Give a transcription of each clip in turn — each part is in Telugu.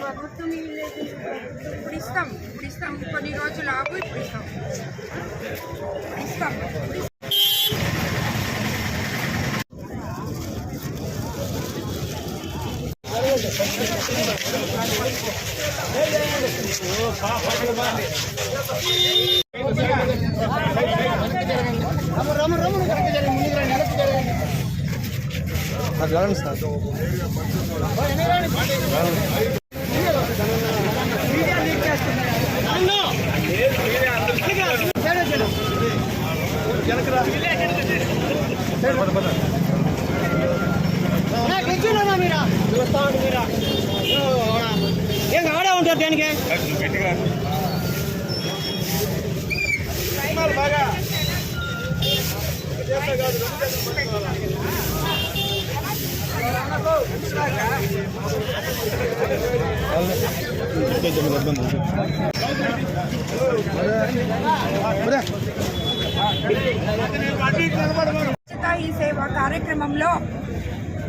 ప్రభుత్వం ఇప్పుడు ఇస్తాం ఇప్పుడు ఇస్తాం. కొన్ని రోజులు ఆగు ఇప్పుడు ఇస్తాం. ఇప్పుడు ఇస్తాం రమ రమ అది చూడండి సార్ ఏం ఆడే ఉంటారు దానికి బాగా. ఈ సేవ కార్యక్రమంలో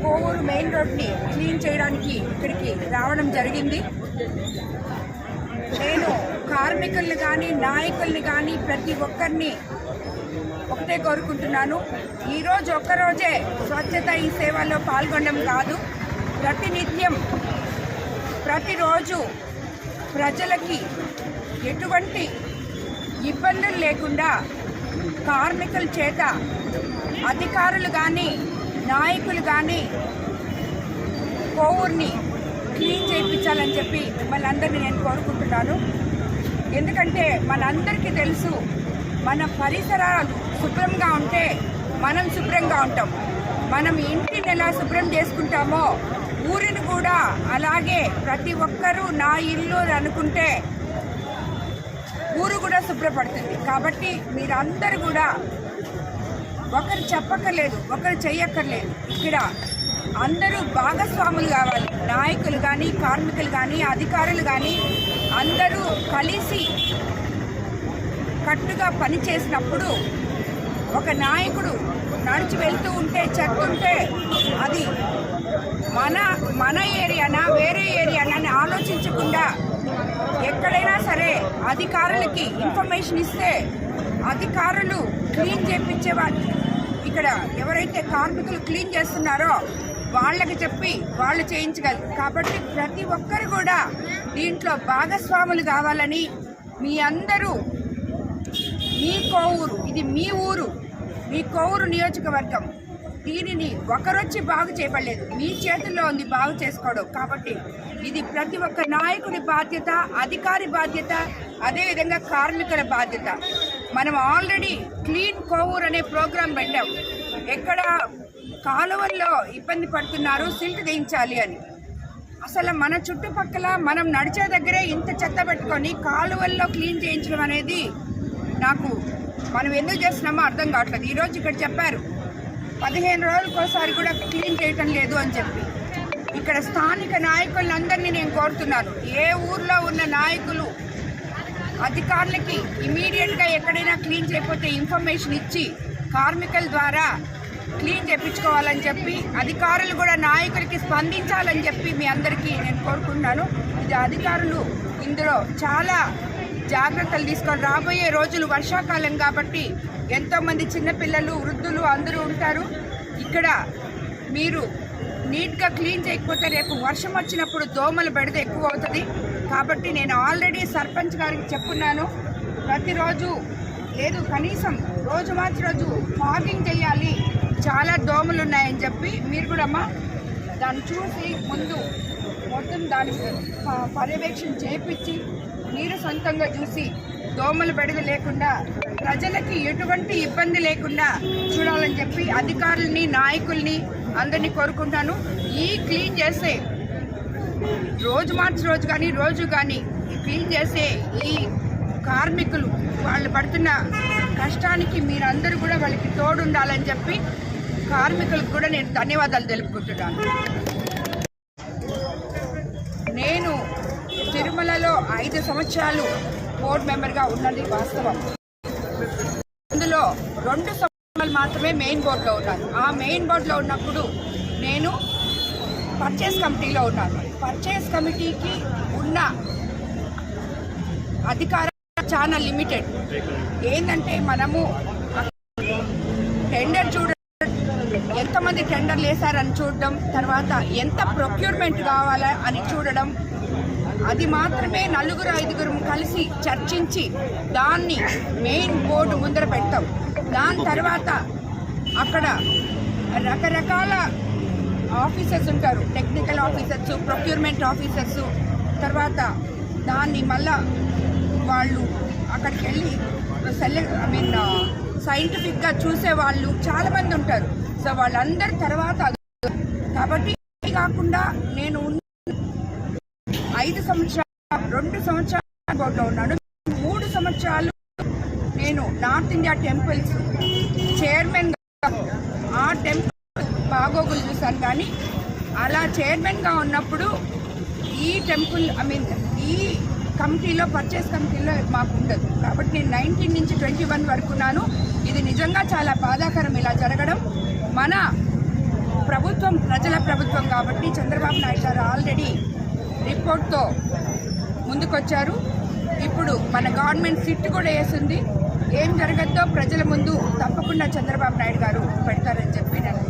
కోవూరు మెయిన్ రోడ్ని క్లీన్ చేయడానికి ఇక్కడికి రావడం జరిగింది. నేను కార్మికుల్ని కానీ నాయకుల్ని కానీ ప్రతి ఒక్కరిని ఒకటే కోరుకుంటున్నాను. ఈరోజు ఒక్కరోజే స్వచ్ఛత ఈ సేవలో పాల్గొనడం కాదు. ప్రతినిత్యం ప్రతిరోజు ప్రజలకి ఎటువంటి ఇబ్బందులు లేకుండా కార్మికుల చేత అధికారులు కానీ నాయకులు కానీ కోవూరిని క్లీన్ చేయించాలని చెప్పి మిమ్మల్ని అందరినీ నేను కోరుకుంటున్నాను. ఎందుకంటే మనందరికీ తెలుసు మన పరిసరాలు శుభ్రంగా ఉంటే మనం శుభ్రంగా ఉంటాం. మనం ఇంటిని ఎలా శుభ్రం చేసుకుంటామో ఊరిని కూడా అలాగే ప్రతి ఒక్కరూ నా ఇల్లు అనుకుంటే ఊరు కూడా శుభ్రపడుతుంది. కాబట్టి మీరందరూ కూడా ఒకరు చెప్పక్కర్లేదు ఒకరు చెయ్యక్కర్లేదు. ఇక్కడ అందరూ భాగస్వాములు కావాలి. నాయకులు కానీ కార్మికులు కానీ అధికారులు కానీ అందరూ కలిసి కట్టుగా పనిచేసినప్పుడు ఒక నాయకుడు నడిచి వెళ్తూ ఉంటే చెప్తుంటే అది మన మన ఏరియానా వేరే ఏరియానా అని ఆలోచించకుండా ఎక్కడైనా సరే అధికారులకి ఇన్ఫర్మేషన్ ఇస్తే అధికారులు క్లీన్ చేయించేవాళ్ళు ఇక్కడ ఎవరైతే కార్మికులు క్లీన్ చేస్తున్నారో వాళ్ళకి చెప్పి వాళ్ళు చేయించగలరు కాబట్టి ప్రతి ఒక్కరు కూడా దీంట్లో భాగస్వాములు కావాలని మీ అందరూ మీ కోవూరు ఇది మీ ఊరు మీ కోవూరు నియోజకవర్గం. దీనిని ఒకరొచ్చి బాగు చేయబడలేదు. మీ చేతుల్లో ఉంది బాగు చేసుకోవడం. కాబట్టి ఇది ప్రతి ఒక్క నాయకుడి బాధ్యత అధికారి బాధ్యత అదేవిధంగా కార్మికుల బాధ్యత. మనం ఆల్రెడీ క్లీన్ కోవూర్ అనే ప్రోగ్రాం పెట్టాం. ఎక్కడ కాలువల్లో ఇబ్బంది పడుతున్నారు సిల్ట్ వేయించాలి అని. అసలు మన చుట్టుపక్కల మనం నడిచే దగ్గరే ఇంత చెత్త పెట్టుకొని కాలువల్లో క్లీన్ చేయించడం అనేది నాకు మనం ఎందుకు చేస్తున్నామో అర్థం కావట్లేదు. ఈరోజు ఇక్కడ చెప్పారు పదిహేను రోజులకోసారి కూడా క్లీన్ చేయటం లేదు అని చెప్పి. ఇక్కడ స్థానిక నాయకులందరినీ నేను కోరుతున్నాను. ఏ ఊర్లో ఉన్న నాయకులు అధికారులకి ఇమీడియట్గా ఎక్కడైనా క్లీన్ చేయకపోతే ఇన్ఫర్మేషన్ ఇచ్చి కార్మికుల ద్వారా క్లీన్ చేయించుకోవాలని చెప్పి అధికారులు కూడా నాయకులకి స్పందించాలని చెప్పి మీ అందరికీ నేను కోరుకుంటున్నాను. ఇది అధికారులు ఇందులో చాలా జాగ్రత్తలు తీసుకొని రాబోయే రోజులు వర్షాకాలం కాబట్టి ఎంతోమంది చిన్నపిల్లలు వృద్ధులు అందరూ ఉంటారు. ఇక్కడ మీరు నీట్గా క్లీన్ చేయకపోతే రేపు వర్షం వచ్చినప్పుడు దోమలు బెడద ఎక్కువ అవుతుంది కాబట్టి నేను ఆల్రెడీ సర్పంచ్ గారికి చెప్పున్నాను ప్రతిరోజు లేదు కనీసం రోజు మార్చి రోజు ఫాగింగ్ చేయాలి. చాలా దోమలు ఉన్నాయని చెప్పి మీరు కూడా అమ్మా దాన్ని చూసి ముందు మొత్తం దాని పర్యవేక్షణ చేపించి మీరు సొంతంగా చూసి దోమలు బెడద లేకుండా ప్రజలకి ఎటువంటి ఇబ్బంది లేకుండా చూడాలని చెప్పి అధికారుల్ని నాయకుల్ని అందరినీ కోరుకుంటాను. ఈ క్లీన్ చేసే రోజు మార్చి రోజు కానీ రోజు కానీ ఈ క్లీన్ చేసే ఈ కార్మికులు వాళ్ళు పడుతున్న కష్టానికి మీరందరూ కూడా వాళ్ళకి తోడుండాలని చెప్పి కార్మికులకు కూడా నేను ధన్యవాదాలు తెలుపుకుంటున్నాను నేను తిరుమలలో ఐదు సంవత్సరాలు బోర్డు మెంబర్గా ఉన్నది వాస్తవం. అందులో రెండు సంవత్సరాలు మాత్రమే మెయిన్ బోర్డులో ఉన్నాను. ఆ మెయిన్ బోర్డులో ఉన్నప్పుడు నేను పర్చేస్ కమిటీలో ఉన్నాను. పర్చేస్ కమిటీకి ఉన్న అధికారం చాలా లిమిటెడ్ ఏంటంటే మనము టెండర్ చూడడం ఎంతమంది టెండర్లు వేశారని చూడడం తర్వాత ఎంత ప్రొక్యూర్మెంట్ కావాలా అని చూడడం అది మాత్రమే నలుగురు ఐదుగురు కలిసి చర్చించి దాన్ని మెయిన్ బోర్డు ముందర పెడతాం దాని తర్వాత అక్కడ రకరకాల ఆఫీసర్స్ ఉంటారు. టెక్నికల్ ఆఫీసర్స్ ప్రొక్యూర్మెంట్ ఆఫీసర్స్ తర్వాత దాన్ని మళ్ళా వాళ్ళు అక్కడికి వెళ్ళి సెలెక్ట్ ఐ మీన్ సైంటిఫిక్గా చూసే వాళ్ళు ఉంటారు. సో వాళ్ళందరి తర్వాత కాబట్టి కాకుండా నేను ఉన్న ఐదు సంవత్సరాలు రెండు సంవత్సరాలు బోర్డులో ఉన్నాను. మూడు సంవత్సరాలు నేను నార్త్ ఇండియా టెంపుల్స్ చైర్మన్గా ఆ టెంపుల్ బాగోగులు చూశాను కానీ అలా చైర్మన్గా ఉన్నప్పుడు ఈ టెంపుల్ ఐ మీన్ ఈ కమిటీలో పర్చేస్ కమిటీలో మాకు ఉండదు. కాబట్టి నేను నైన్టీన్ నుంచి ట్వంటీ వన్ వరకు ఉన్నాను. ఇది నిజంగా చాలా బాధాకరం ఇలా జరగడం. మన ప్రభుత్వం ప్రజల ప్రభుత్వం కాబట్టి చంద్రబాబు నాయుడు గారు ఆల్రెడీ రిపోర్ట్తో ముందుకొచ్చారు. ఇప్పుడు మన గవర్నమెంట్ సిట్ కూడా వేసింది. ఏం జరగద్దో ప్రజల ముందు తప్పకుండా చంద్రబాబు నాయుడు గారు పెడతారని చెప్పి నేను